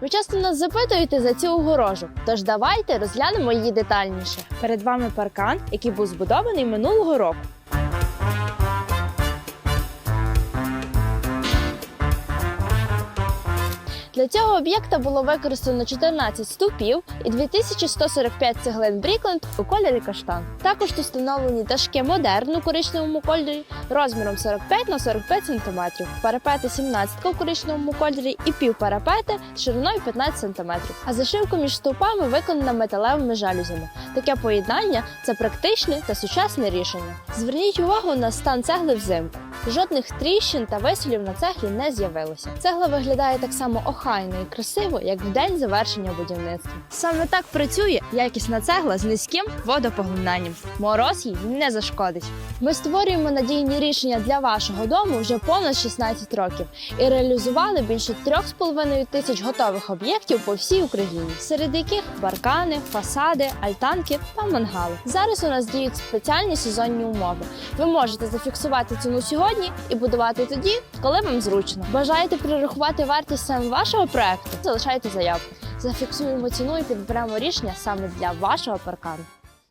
Ви часто нас запитуєте за цю огорожу, тож давайте розглянемо її детальніше. Перед вами паркан, який був збудований минулого року. Для цього об'єкта було використано 14 стовпів і 2145 цеглин Брікленд у кольорі каштан. Також тут встановлені дашки модерн у коричневому кольорі розміром 45 на 45 см, парапети 17 у коричневому кольорі і півпарапети шириною 15 см. А зашивка між стовпами виконана металевими жалюзями. Таке поєднання це практичне та сучасне рішення. Зверніть увагу на стан цегли взимку. Жодних тріщин та висолів на цеглі не з'явилося. Цегла виглядає так само охайно і красиво, як в день завершення будівництва. Саме так працює якісна цегла з низьким водопоглинанням. Мороз їй не зашкодить. Ми створюємо надійні рішення для вашого дому вже понад 16 років і реалізували більше 3,5 тисяч готових об'єктів по всій Україні, серед яких паркани, фасади, альтанки та мангали. Зараз у нас діють спеціальні сезонні умови. Ви можете зафіксувати ціну сьогодні і будувати тоді, коли вам зручно. Бажаєте прирахувати вартість саме вашого проекту? Залишайте заявку. Зафіксуємо ціну і підберемо рішення саме для вашого паркану.